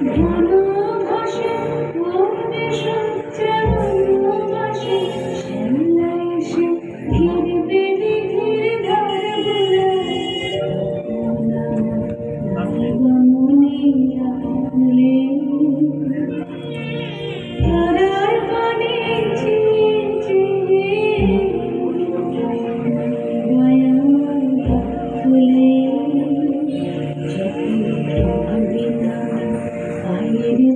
ধনু ঘষে পূর্ণে সূর্যের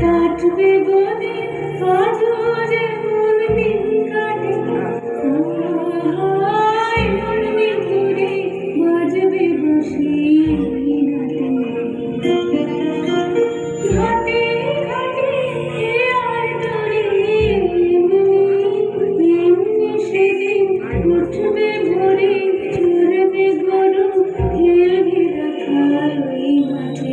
কাটবে গদিন আজও যেমন দিন কাটে এই মাঠে